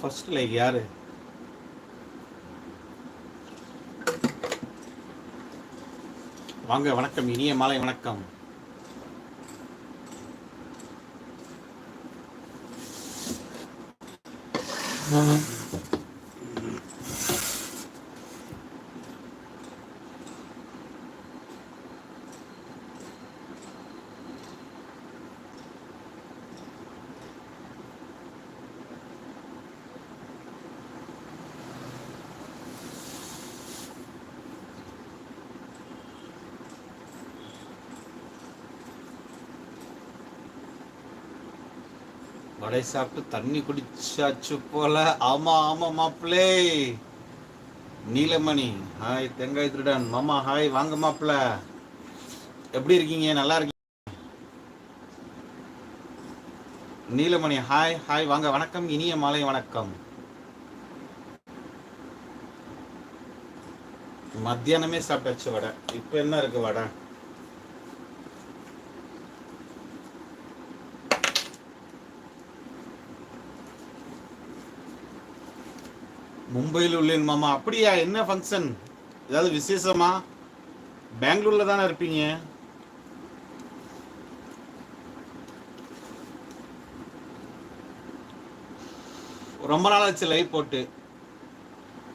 First like யாரு வாங்க வணக்கம். இனிய மாலை வணக்கம். வடை சாப்பிட்டு தண்ணி குடிச்சாச்சு போல. ஆமா ஆமா மாப்பிளே நீலமணி ஹாய் தேங்காய் திருடன். மாமா ஹாய் வாங்க மாப்பிள எப்படி இருக்கீங்க? நல்லா இருக்கீங்க? நீலமணி ஹாய் ஹாய் வாங்க. வணக்கம் இனிய மாலை வணக்கம். மத்தியானமே சாப்பிட்டாச்சு வடை. இப்போ என்ன இருக்கு வடை? மும்பையில் உள்ளேன் மாமா. அப்படியா? என்ன ஃபங்க்ஷன் ஏதாவது விசேஷமா? பெங்களூர்ல தானே இருப்பீங்க? ரொம்ப நாள் ஆச்சு லைவ் போட்டு.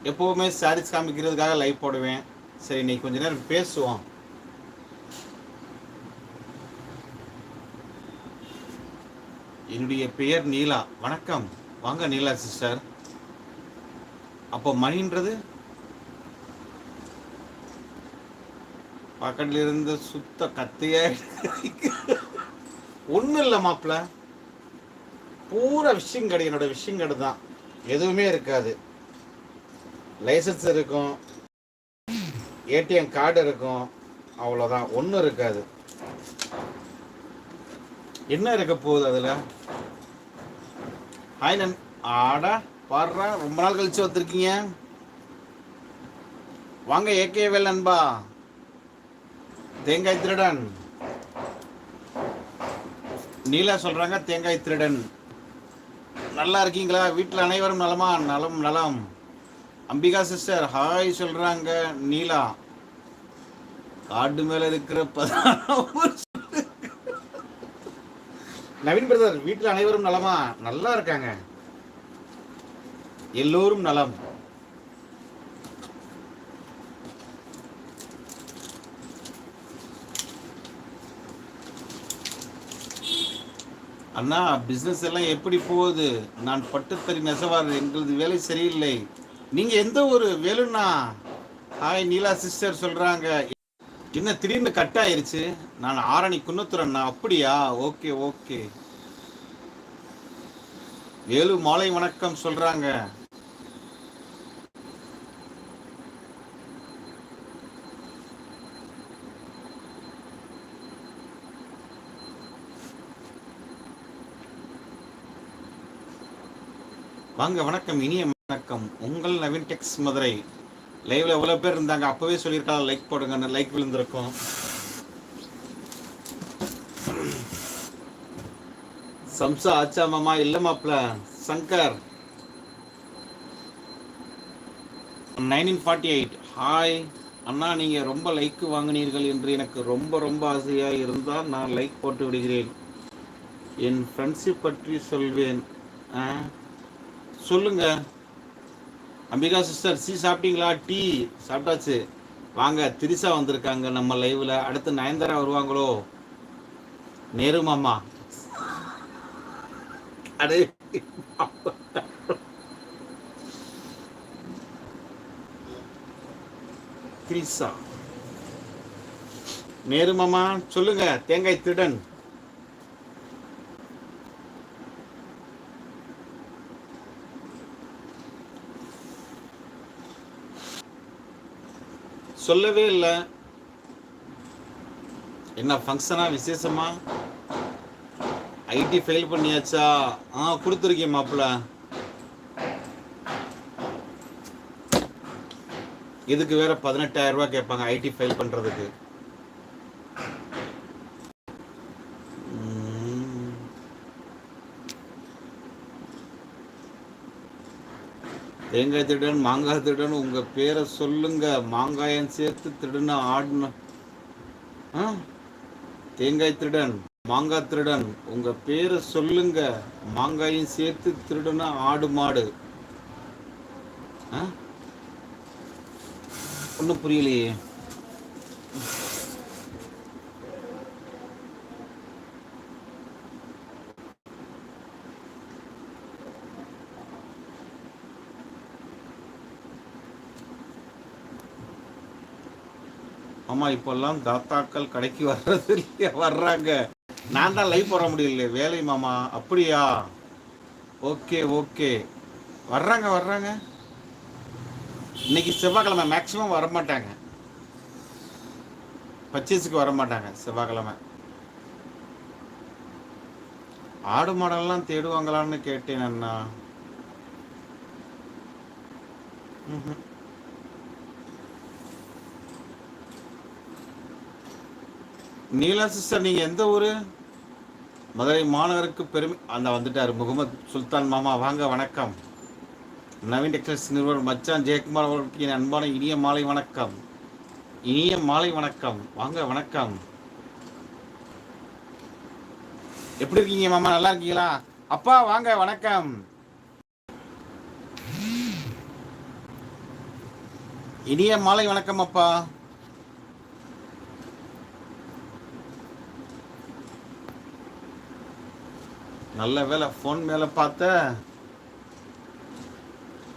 எப்போவுமே சாரீஸ் காமிக்கிறதுக்காக லைவ் போடுவேன். சரி இன்னைக்கு கொஞ்ச நேரம் பேசுவோம். என்னுடைய பெயர் நீலா. வணக்கம். வாங்க நீலா சிஸ்டர் அப்போ மணின்றது பக்கத்தில் இருந்த சுத்த கத்தையா ஒன்றும் இல்லை மாப்பிள்ள பூரா விஷயம் கடை என்னோட விஷயம் கடை தான் எதுவுமே இருக்காது. லைசன்ஸ் இருக்கும். ஏடிஎம் கார்டு இருக்கும். அவ்வளோதான் ஒன்றும் இருக்காது. என்ன இருக்க போகுது அதில்? ஹாய் நன் ஆடா. பாடுறா ரொம்ப நாள் கழிச்சு வந்திருக்கீங்க. வாங்க ஏகே வேல் அன்பா தேங்காய் திருடன். நீலா சொல்றாங்க தேங்காய் திருடன். நல்லா இருக்கீங்களா? வீட்டில் அனைவரும் நலமா? நலம் நலம். அம்பிகா சிஸ்டர் ஹாய் சொல்றாங்க நீலா. காடு மேல இருக்கிற நவீன் பிரதர் வீட்டில் அனைவரும் நலமா? நல்லா இருக்காங்க. எல்லோரும் நலம். அண்ணா பிஸ்னஸ் எல்லாம் எப்படி போகுது? நான் பட்டுத்தறி நெசவார் எங்களது வேலை சரியில்லை. நீங்க எந்த ஒரு வேலுண்ணா. ஹாய் நீலா சிஸ்டர் சொல்றாங்க. என்ன திடீர்னு கட் ஆயிருச்சு? நான் ஆரணி குன்னத்துறண்ணா அப்படியா? Okay okay. வேலு மாலை வணக்கம் சொல்றாங்க. வாங்க வணக்கம் இனிய வணக்கம். உங்கள் நவீன் டெக்ஸ் மதுரை. லைவ்ல எவ்வளவு பேர் இருந்தாங்க? அப்பவே சொல்லியிருக்காங்க லைக் போடுங்க லைக் விழுந்திருக்கும். சம்சா ஆச்சா மாமா? இல்ல மாப்ள. Shankar. Nineteen forty eight hi அண்ணா நீங்க ரொம்ப லைக் வாங்கினீர்கள் என்று எனக்கு ரொம்ப ரொம்ப ஆசையா இருந்தால் நான் லைக் போட்டு விடுகிறேன். என் ஃப்ரெண்ட்ஷிப் பற்றி சொல்வேன். ஆ? சொல்லுங்க. அம்பிகா சிஸ்டர் சி சாப்பிட்டீங்களா? டீ சாப்பிட்டாச்சு. வாங்க திரிசா வந்திருக்காங்க நம்ம லைவ்ல அடுத்து நயன்தாரா வருவாங்களோ? நேரு மாமா. அடே திரிசா நேரு மாமா சொல்லுங்க. தேங்காய் திருடன். சொல்லவே இல்லை. என்ன ஃபங்க்ஷனா விசேஷமா? ஐடி ஃபெயில் பண்ணியாச்சா? ஆ கொடுத்துருக்கேன் மாப்பிள்ள இதுக்கு வேற பதினெட்டாயிரம் ரூபாய் கேட்பாங்க ஐடி ஃபைல் பண்றதுக்கு. தேங்காய் திருடன் மாங்காய் திருடன் உங்கள் பேரை சொல்லுங்க. மாங்காயம் சேர்த்து திருடுன ஆடின ஆ? தேங்காய் திருடன் மாங்காய் திருடன் உங்கள் பேரை சொல்லுங்க. மாங்காயும் சேர்த்து திருடுன ஆடு மாடு ஒன்றும் புரியலையே. ஆமாம் இப்போல்லாம் தாத்தாக்கள் கடைக்கு வர்றது இல்லையா? வர்றாங்க. நான் தான் லைவ் போட முடியல வேலை மாமா அப்படியா? Okay okay. வர்றாங்க வர்றாங்க. இன்னைக்கு செவ்வாய்க்கிழமை மேக்ஸிமம் வரமாட்டாங்க. பர்ச்சேஸுக்கு வரமாட்டாங்க செவ்வாய்க்கிழமை. ஆடு மாடெல்லாம் தேடுவாங்களான்னு கேட்டேன் அண்ணா. ம்ஹும். நீலா சிஸ்டர் நீங்கள் எந்த ஊர்? மதுரை மாநகருக்கு பெருமை அந்த வந்துட்டாரு முகமது சுல்தான் மாமா. வாங்க வணக்கம். நவீன் டெக்ஸ்டைல்ஸ் நிறுவனர் மச்சான் ஜெயக்குமார் அவர்களுக்கு என் அன்பான இனிய மாலை வணக்கம். இனிய மாலை வணக்கம். வாங்க வணக்கம். எப்படி இருக்கீங்க மாமா? நல்லா இருக்கீங்களா? அப்பா வாங்க வணக்கம். இனிய மாலை வணக்கம் அப்பா. நல்ல வேலை ஃபோன் மேலே பார்த்த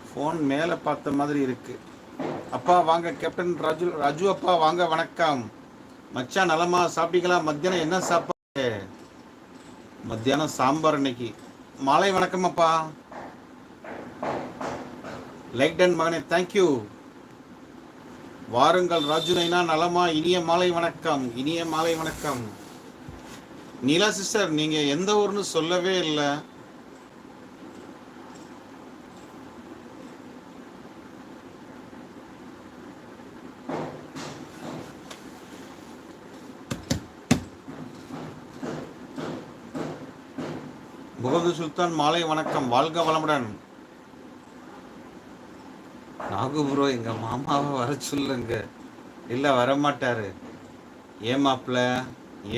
ஃபோன் மேலே பார்த்த மாதிரி இருக்கு. அப்பா வாங்க கேப்டன் ராஜு ராஜு அப்பா வாங்க வணக்கம். மச்சான் நலமா? சாப்பிட்டீங்களா? மத்தியானம் என்ன சாப்பாடு? மத்தியானம் சாம்பார் இன்னைக்கு. மாலை வணக்கம் அப்பா. லைக் டன் மகனே தேங்க்யூ வாருங்கள் ராஜு நைனா நலமா? இனிய மாலை வணக்கம். இனிய மாலை வணக்கம். நீலா சிஸ்டர் நீங்க எந்த ஊர்னு சொல்லவே இல்லை. முகமது சுல்தான் மாலை வணக்கம். வாழ்க வளமுடன். நாகு ப்ரோ எங்க மாமாவை வர சொல்லுங்க. இல்ல வர மாட்டாரு ஏன் மாப்பிள்ள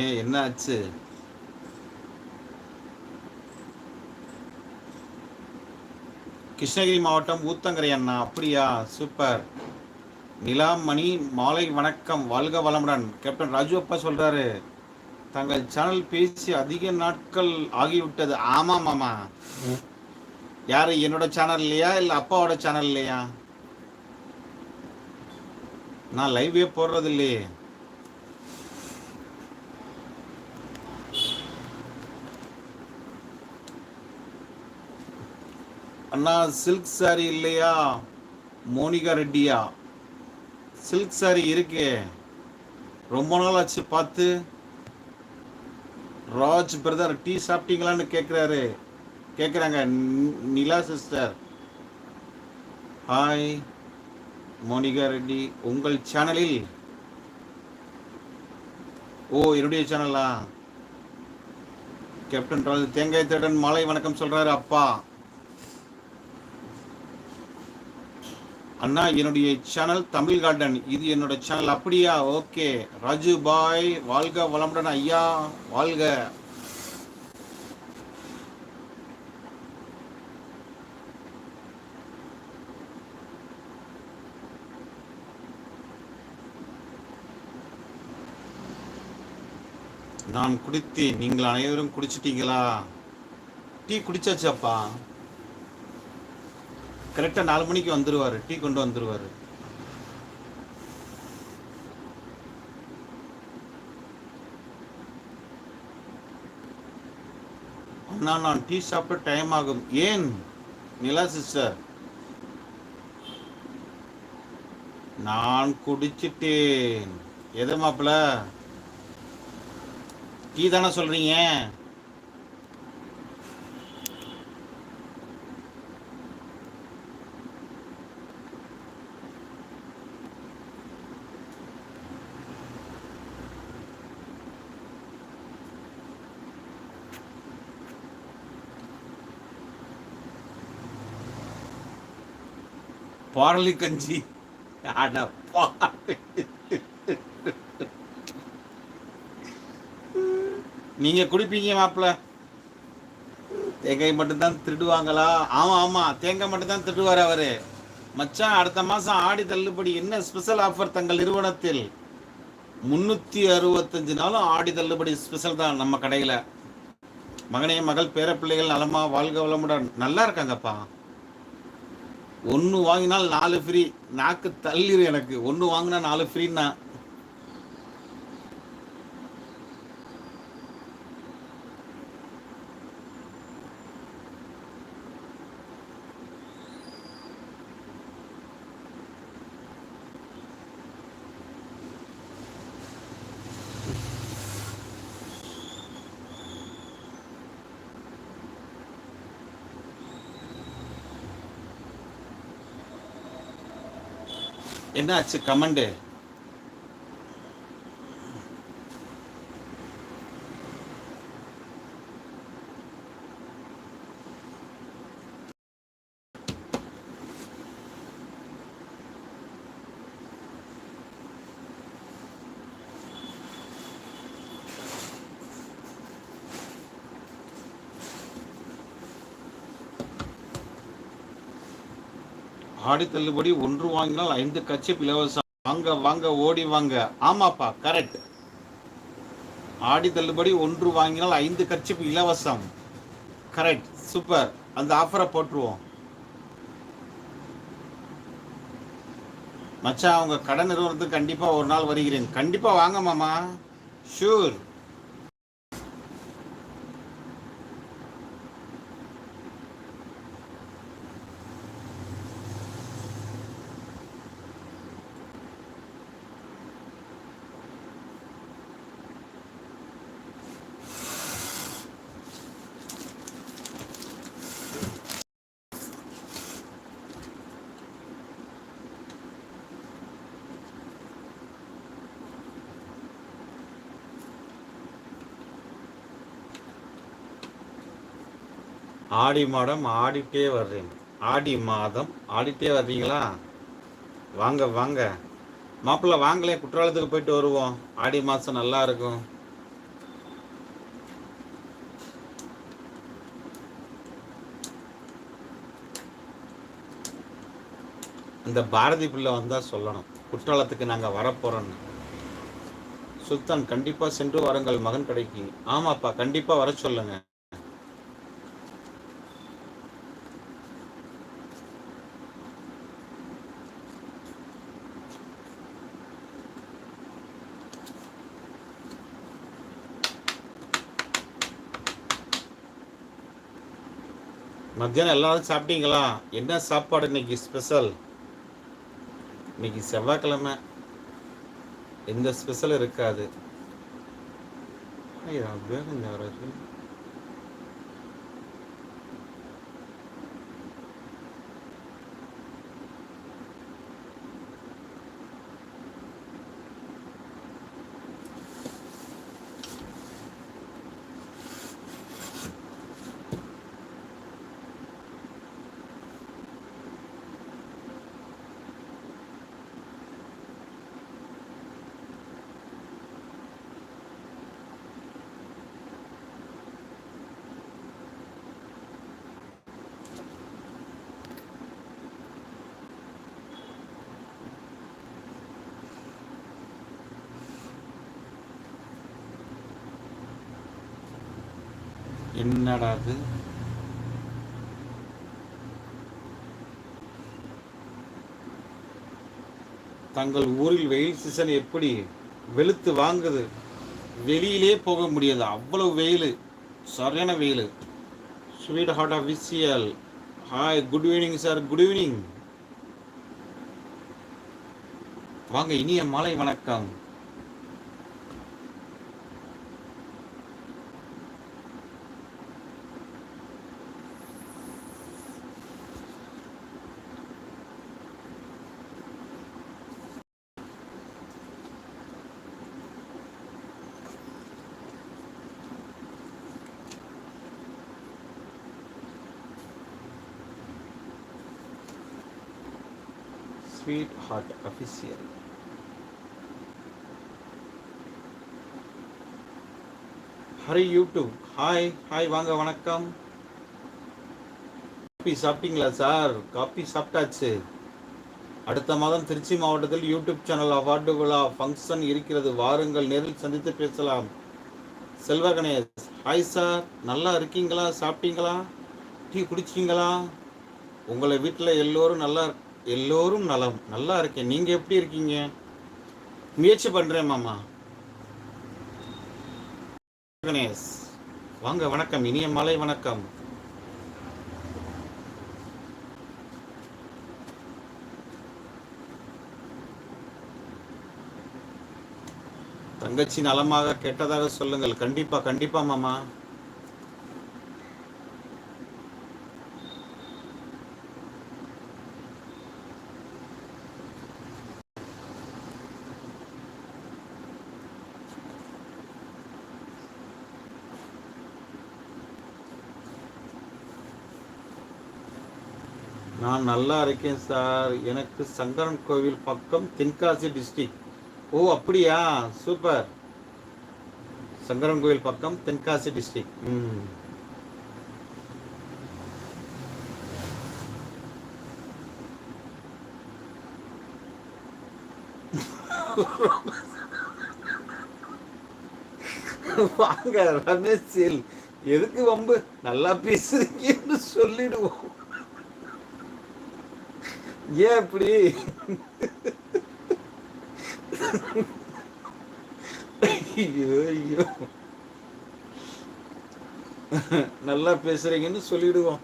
ஏன் என்ன ஆச்சு? கிருஷ்ணகிரி மாவட்டம் ஊத்தங்கரை அண்ணா அப்படியா? சூப்பர். நிலாமணி மாலை வணக்கம். வாழ்க வளமுடன். கேப்டன் ராஜு அப்பா சொல்கிறாரு தங்கள் சேனல் பேசி அதிக நாட்கள் ஆகிவிட்டது. ஆமாம் மாமா. யார் என்னோட சேனல் இல்லையா? இல்லை அப்பாவோட சேனல் இல்லையா? நான் லைவே போடுறது இல்லையே அண்ணா சில்க் சாரி இல்லையா? மோனிகா ரெட்டியா? சில்க் சாரி இருக்கே. ரொம்ப நாள் ஆச்சு பார்த்து. ராஜ் பிரதர் டீ சாப்பிட்டீங்களான்னு கேட்குறாரு கேட்குறாங்க நிலா சிஸ்டர் ஹாய் மோனிகா ரெட்டி உங்கள் சேனலில் ஓ என்னுடைய சேனலா கேப்டன் ராஜ் தேங்காய் தேடன் மாலை வணக்கம் சொல்கிறாரு அப்பா. அண்ணா என்னுடைய சேனல் தமிழ் கார்டன் இது என்னோட சேனல் அப்படியா? ஓகே. ராஜு பாய். வாழ்க வளமுடன் ஐயா. வாழ்க. நான் குடித்தேன். நீங்கள் அனைவரும் குடிச்சிட்டீங்களா? டீ குடிச்சாச்சாப்பா? கரெக்டாக நாலு மணிக்கு வந்துடுவார் டீ கொண்டு வந்துடுவார் அண்ணா நான் டீ சாப்பிட டைம் ஆகும். ஏன்? நிலா சிஸ்டர் நான் குடிச்சிட்டேன். எது மாப்பிள்ள டீ தானே சொல்றீங்க? பாரலி கஞ்சி. அட நீங்க குடிப்பீங்க மாப்பிள்ள தேங்காய் மட்டும்தான் திருடுவாங்களா? ஆமா ஆமா. தேங்காய் மட்டும்தான் திருடுவார் அவரு. மச்சான் அடுத்த மாசம் ஆடி தள்ளுபடி என்ன ஸ்பெஷல் ஆஃபர் தங்கள் நிறுவனத்தில்? முன்னூத்தி அறுபத்தஞ்சு நாளும் ஆடி தள்ளுபடி ஸ்பெஷல் தான் நம்ம கடையில. மகனே மகள் பேரப்பிள்ளைகள் நலமா வாழ்க வளமுடன். நல்லா இருக்காங்கப்பா. ஒன்று வாங்கினால் நாலு ஃப்ரீ நாக்கு தள்ளிரு எனக்கு. ஒன்று வாங்கினா நாலு ஃப்ரீன்னா என்னாச்சு கமெண்டு? ஆடி தள்ளுபடி ஒன்று வாங்கினால் ஐந்து கட்சி இலவசம். வாங்க வாங்க ஓடி வாங்க. ஆமாப்பா கரெக்ட் ஆடி தள்ளுபடி ஒன்று வாங்கினால் ஐந்து கட்சி இலவசம். கரெக்ட் சூப்பர் அந்த ஆஃபரை போட்டுருவோம். மச்சான் அவங்க கடை நிறுவனத்துக்கு கண்டிப்பாக ஒரு நாள் வருகிறேன். கண்டிப்பாக வாங்க மாமா. ஷூர் ஆடி மாதம் ஆடிட்டே வர்றேன். ஆடி மாதம் ஆடிட்டே வர்றீங்களா? வாங்க வாங்க. மாப்பிள்ளை வாங்களே குற்றாலத்துக்கு போயிட்டு வருவோம். ஆடி மாதம் நல்லா இருக்கும். இந்த பாரதி பிள்ளை வந்தால் சொல்லணும். குற்றாலத்துக்கு நாங்கள் வரப்போகிறோன்னு சுல்தான் கண்டிப்பாக சென்று வாருங்கள். மகன் கடைக்கு. ஆமாப்பா கண்டிப்பாக வர சொல்லுங்க. மத்தியானம் எல்லாரும் சாப்பிட்டீங்களா? என்ன சாப்பாடு இன்னைக்கு ஸ்பெஷல் இன்னைக்கு செவ்வாய்க்கிழமை. எந்த ஸ்பெஷலும் இருக்காது. ஐயா, வேகம் என்னடா அது தங்கள் ஊரில் வெயில் சீசன் எப்படி வெளுத்து வாங்குது? வெளியிலே போக முடியாது. அவ்வளவு வெயில். சரியான வெயில். Sweet heart official hi good evening sir good evening வாங்க இனிய மாலை வணக்கம். Sweet heart official Hari YouTube hi hi வாங்க வணக்கம். காப்பி சாப்பிட்டீங்களா சார்? காப்பி சாப்பிட்டாச்சு. அடுத்த மாதம் திருச்சி மாவட்டத்தில் யூடியூப் சேனல் அவார்டு விழா ஃபங்க்ஷன் இருக்கிறது. வாருங்கள் நேரில் சந்தித்து பேசலாம். செல்வ கணேஷ் ஹாய் சார் நல்லா இருக்கீங்களா? சாப்பிட்டீங்களா? டீ குடிச்சிங்களா உங்களை வீட்டில் எல்லோரும் நல்லா எல்லோரும் நலம். நல்லா இருக்கேன். நீங்கள் எப்படி இருக்கீங்க? முயற்சி பண்ணுறேன் மாமா. கணேஷ். வாங்க வணக்கம். இனிய மாலை வணக்கம். தங்கச்சி நலமாக கெட்டதாக சொல்லுங்கள். கண்டிப்பா கண்டிப்பா மாமா. நான் நல்லா இருக்கேன் சார். எனக்கு சங்கரன் கோவில் பக்கம் தென்காசி டிஸ்ட்ரிக் ஓ அப்படியா? சூப்பர். சங்கரன் கோவில் பக்கம் தென்காசி டிஸ்ட்ரிக் ம். வாங்க ரமேஷ் எதுக்கு வம்பு? நல்லா பேசுறீங்கன்னு சொல்லிடுவோம். ஏன் இப்படி? ஐயோ ஐயோ. நல்லா பேசுறீங்கன்னு சொல்லிடுவோம்.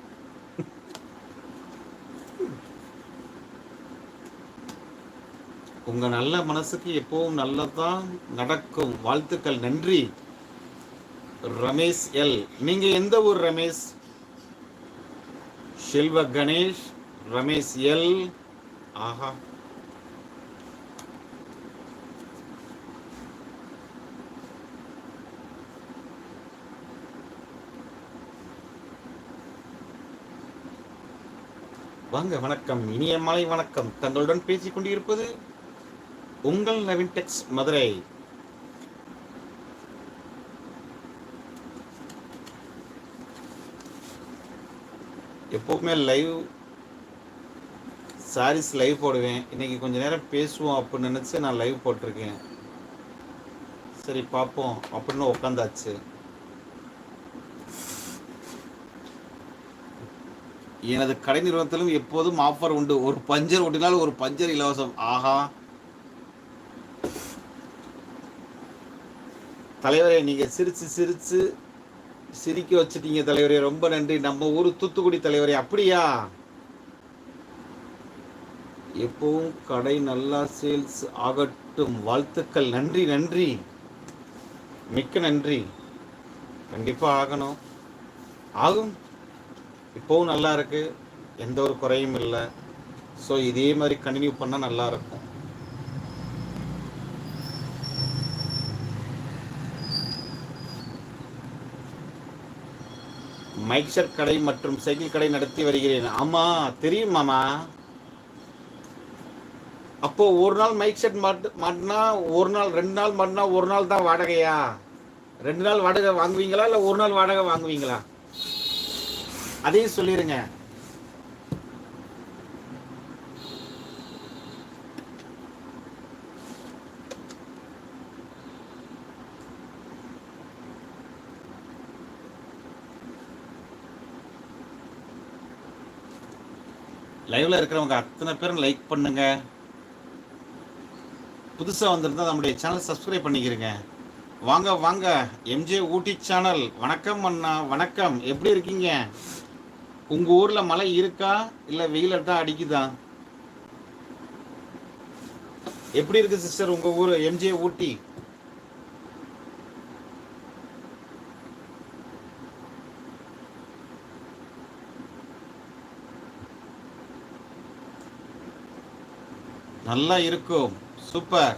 உங்க நல்ல மனசுக்கு எப்பவும் நல்லதான் நடக்கும். வாழ்த்துக்கள் நன்றி. ரமேஷ் எல். நீங்க எந்த ஊர் ரமேஷ்? செல்வ கணேஷ். ரமேஷ் எல். ஆஹா. வாங்க வணக்கம். இனிய மாலை வணக்கம். தங்களுடன் பேசிக் கொண்டிருப்பது உங்கள் நவீன் டெக்ஸ் மதுரை. எப்போவுமே லைவ் சாரீஸ் லைவ் போடுவேன். இன்றைக்கி கொஞ்சம் நேரம் பேசுவோம் அப்படின்னு நினச்சி நான் லைவ் போட்டிருக்கேன். சரி பார்ப்போம். அப்படின்னு உட்காந்தாச்சு எனது கடை நிறுவனத்திலும் எப்போதும் ஆஃபர் உண்டு. ஒரு பஞ்சர் ஓட்டினால் ஒரு பஞ்சர் இலவசம். ஆஹா. தலைவரே நீங்கள் சிரித்து சிரித்து சிரிக்க வச்சுட்டீங்க தலைவரே. ரொம்ப நன்றி. நம்ம ஊர் தூத்துக்குடி தலைவரே. அப்படியா? எப்பவும் கடை நல்லா சேல்ஸ் ஆகட்டும். வாழ்த்துக்கள். நன்றி நன்றி. மிக்க நன்றி. கண்டிப்பாக ஆகணும். ஆகும். இப்போவும் நல்லா இருக்கு. எந்த ஒரு குறையும் இல்லை. ஸோ இதே மாதிரி கண்டினியூ பண்ணால் நல்லா இருக்கும். மைக்ஷர் கடை மற்றும் சைக்கிள் கடை நடத்தி வருகிறேன். ஆமாம் தெரியும் மாமா. அப்போ ஒரு நாள் மைக் செட் மாட்டு மாட்டினா ஒரு நாள் ரெண்டு நாள் மாட்டினா ஒரு நாள் தான் வாடகையா? ரெண்டு நாள் வாடகை வாங்குவீங்களா இல்லை ஒரு நாள் வாடகை வாங்குவீங்களா? அதையும் சொல்லிடுங்க லைவ்ல இருக்கிறவங்க அத்தனை பேரும் லைக் பண்ணுங்க. புதுசாக வந்திருந்தால் நம்முடைய சேனல் சப்ஸ்கிரைப் பண்ணிக்கிறேங்க வாங்க வாங்க. எம்ஜே ஊட்டி சேனல் வணக்கம் அண்ணா வணக்கம். எப்படி இருக்கீங்க? உங்கள் ஊரில் மழை இருக்கா? இல்லை வெயில் தான் அடிக்குதா? எப்படி இருக்கு சிஸ்டர் உங்கள் ஊர்? எம்ஜே ஊட்டி. நல்லா இருக்கும். சூப்பர்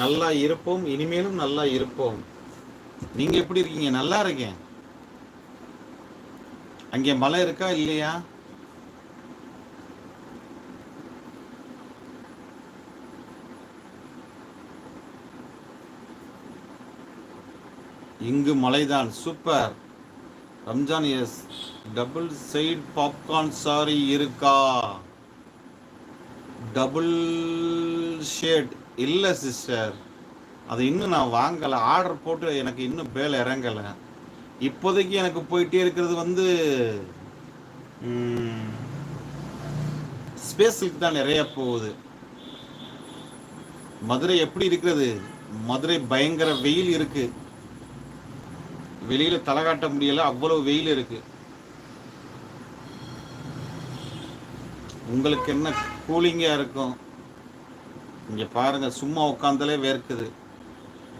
நல்லா இருப்போம் இனிமேலும் நல்லா இருப்போம். நீங்க எப்படி இருக்கீங்க? நல்லா இருக்கேன். அங்கே மழை இருக்கா இல்லையா? இங்கு மலைதான். Super Ramzan S double side popcorn sari இருக்கா? டபுள் ஷேட் இல்லை சிஸ்டர். அது இன்னும் நான் வாங்கலை. ஆர்டர் போட்டு எனக்கு இன்னும் பேல இறங்கலை. இப்போதைக்கு எனக்கு போயிட்டே இருக்கிறது வந்து ஸ்பேஸுக்கு தான் நிறைய போகுது. மதுரை எப்படி இருக்கிறது? மதுரை பயங்கர வெயில் இருக்கு. வெளியில தலை காட்ட முடியல. அவ்வளவு வெயில் இருக்கு. உங்களுக்கு என்ன கூலிங்காக இருக்கும். இங்கே பாருங்கள் சும்மா உட்காந்தாலே வேர்க்குது.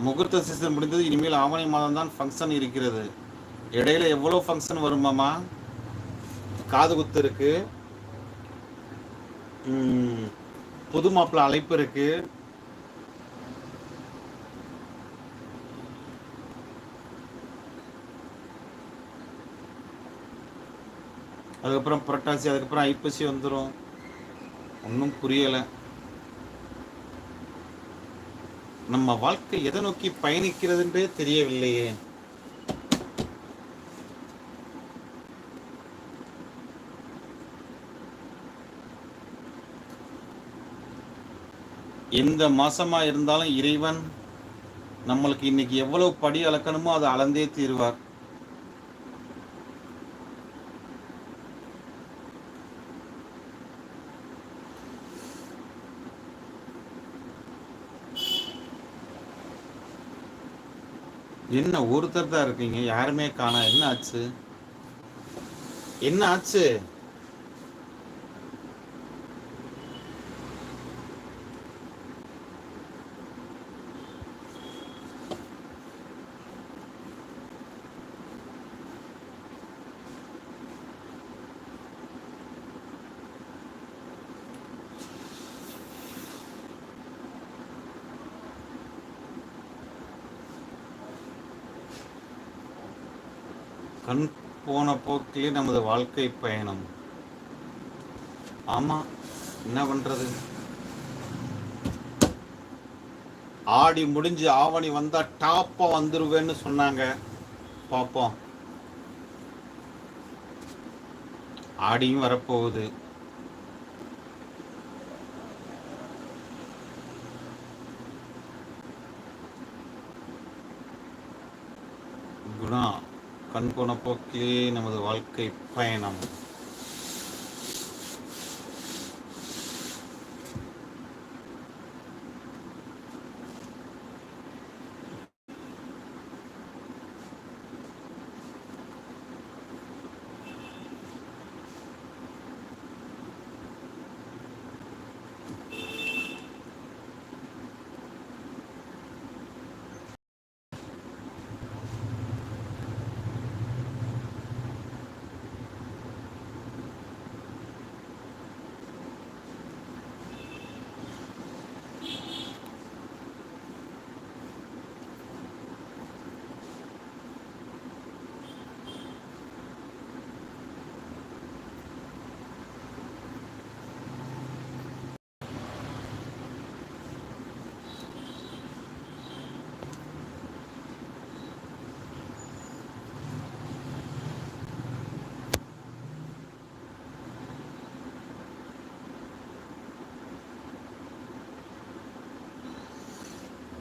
முகூர்த்த சீசன் முடிந்தது இனிமேல் ஆவணி மாதம் தான் ஃபங்க்ஷன் இருக்கிறது. இடையில எவ்வளோ ஃபங்க்ஷன் வருமாமா காது குத்து இருக்கு. புது மாப்பிள்ள அழைப்பு இருக்கு. அதுக்கப்புறம் புரட்டாசி அதுக்கப்புறம் ஐப்பசி வந்துடும் ஒன்றும் புரியலை. நம்ம வாழ்க்கை எதை நோக்கி பயணிக்கிறதுன்றே தெரியவில்லையே. எந்த மாசமா இருந்தாலும் இறைவன் நம்மளுக்கு இன்னைக்கு எவ்வளவு படி அளக்கணுமோ அதை அளந்தே தீர்வார். என்ன ஒருத்தர் தான் இருக்கீங்க? யாருமே காணா. என்ன ஆச்சு? என்ன ஆச்சு? கண் போன போக்கிலே நமது வாழ்க்கை பயணம். ஆமா என்ன பண்றது? ஆடி முடிஞ்சு ஆவணி வந்தா டாப்பா வந்துருவேன்னு சொன்னாங்க. பார்ப்போம் ஆடியும் வரப்போகுது குணா கண் போக்கிலே நமது வாழ்க்கை பயணம்.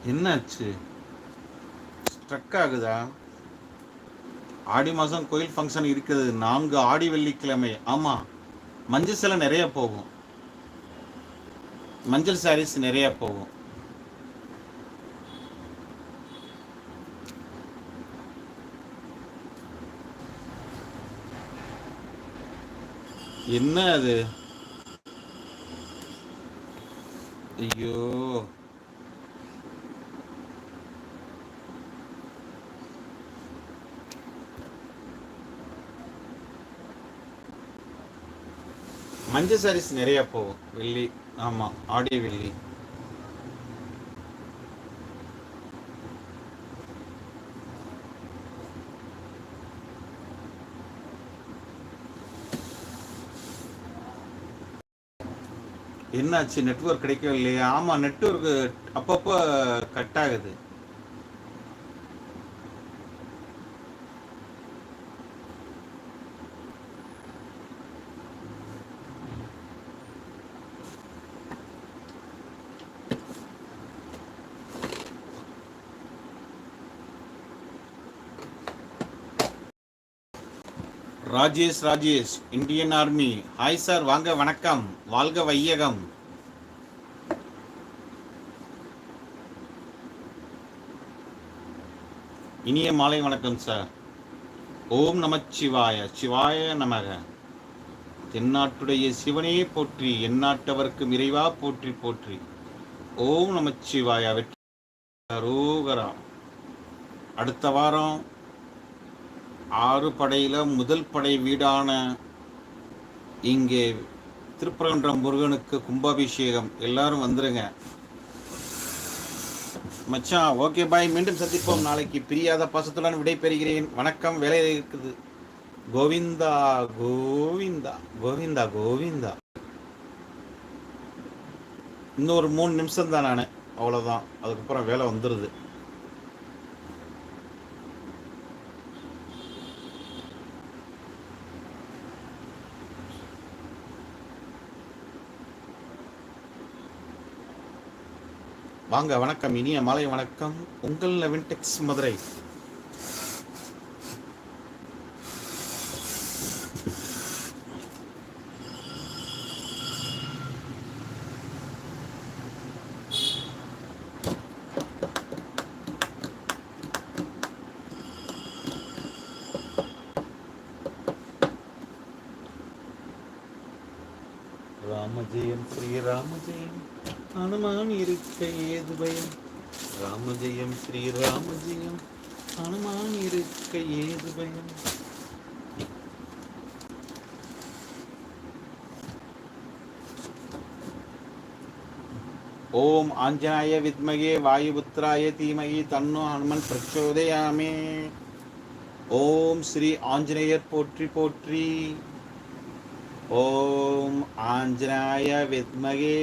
என்னாச்சு? ஸ்ட்ரக் ஆகுதா? ஆடி மாதம் கோயில் ஃபங்க்ஷன் இருக்குது நான்கு ஆடி வெள்ளிக்கிழமை. ஆமாம் மஞ்சள் சிலை நிறைய போகும். மஞ்சள் சாரீஸ் நிறைய போகும். என்ன அது? ஐயோ. மஞ்சள் சாரீஸ் நிறைய போகும். வெள்ளி ஆமாம் ஆடி வெள்ளி. என்னாச்சு? நெட்ஒர்க் கிடைக்கவே இல்லையா. ஆமாம் நெட்ஒர்க் அப்பப்போ கட் ஆகுது. Rajesh Rajesh Indian army. Hi sir வாங்க வணக்கம். வாழ்க வையகம். இனிய மாலை வணக்கம் சார் ஓம் நமச்சிவாய சிவாய நமக. தென்னாட்டுடைய சிவனே போற்றி எந்நாட்டவர்க்கு இறைவா போற்றி போற்றி. ஓம் நமச்சிவாய வெற்றி. அடுத்த வாரம் ஆறு படையில் முதல் படை வீடான இங்கே திருப்பரங்குன்றம் முருகனுக்கு கும்பாபிஷேகம். எல்லாரும் வந்துருங்க. மச்சான் ஓகே பாய் மீண்டும் சந்திப்போம். நாளைக்கு பிரியாத பாசத்துடன் விடைபெறுகிறேன். வணக்கம். வேலையில் இருக்குது. கோவிந்தா கோவிந்தா கோவிந்தா கோவிந்தா. இன்னொரு மூணு நிமிஷம் தான் நான். அவ்வளோதான் அதுக்கப்புறம் வேலை வந்துடுது வாங்க வணக்கம். இனிய மாலை வணக்கம். உங்கள் லெவன் டெக்ஸ் மதுரை. ராமஜெயம் ஸ்ரீராமஜெயம் ஹனுமான் இருக்க ஏது பயம் ராமஜெயம் ஸ்ரீராமஜெயம். ஹனுமான் இருக்க ஏது பயம் ஓம் ஆஞ்சநாய வித்மகே வாயுபுத்திராய தீமகி தன்னோ ஹனுமன் பிரச்சோதயாமே. ஓம் ஸ்ரீ ஆஞ்சநேயர் போற்றி போற்றி. ஓம் ஆஞ்சநாய வித்மகே.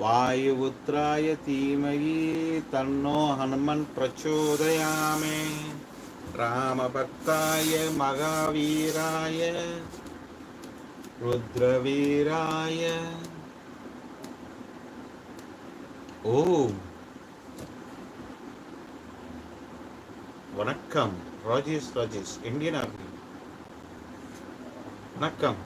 वायुपुत्राय धीमहि तन्नो हनुमन् प्रचोदयामे रामभक्ताय महावीराय रुद्रवीराय ஓம் வணக்கம் ராஜேஷ் ராஜேஷ் இந்தியன் ஆர்மி வணக்கம்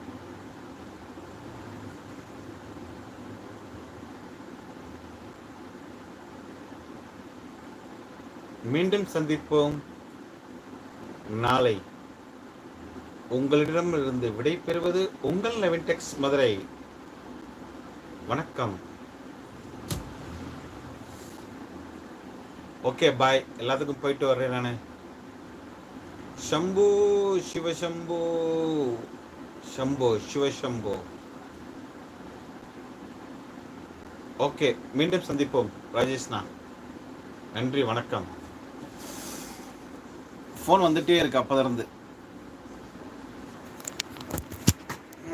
மீண்டும் சந்திப்போம். நாளை உங்களிடமிருந்து விடை பெறுவது உங்கள் நெவின்டெக்ஸ் மதுரை. வணக்கம். Okay bye. எல்லாத்துக்கும் போயிட்டு வர்றேன் நான். சம்போ சிவசம்போ சம்போ சிவசம்போ ஓகே மீண்டும் சந்திப்போம். ராஜேஷ்னா. நன்றி வணக்கம். ஃபோன் வந்துகிட்டே இருக்கு அப்போதிருந்து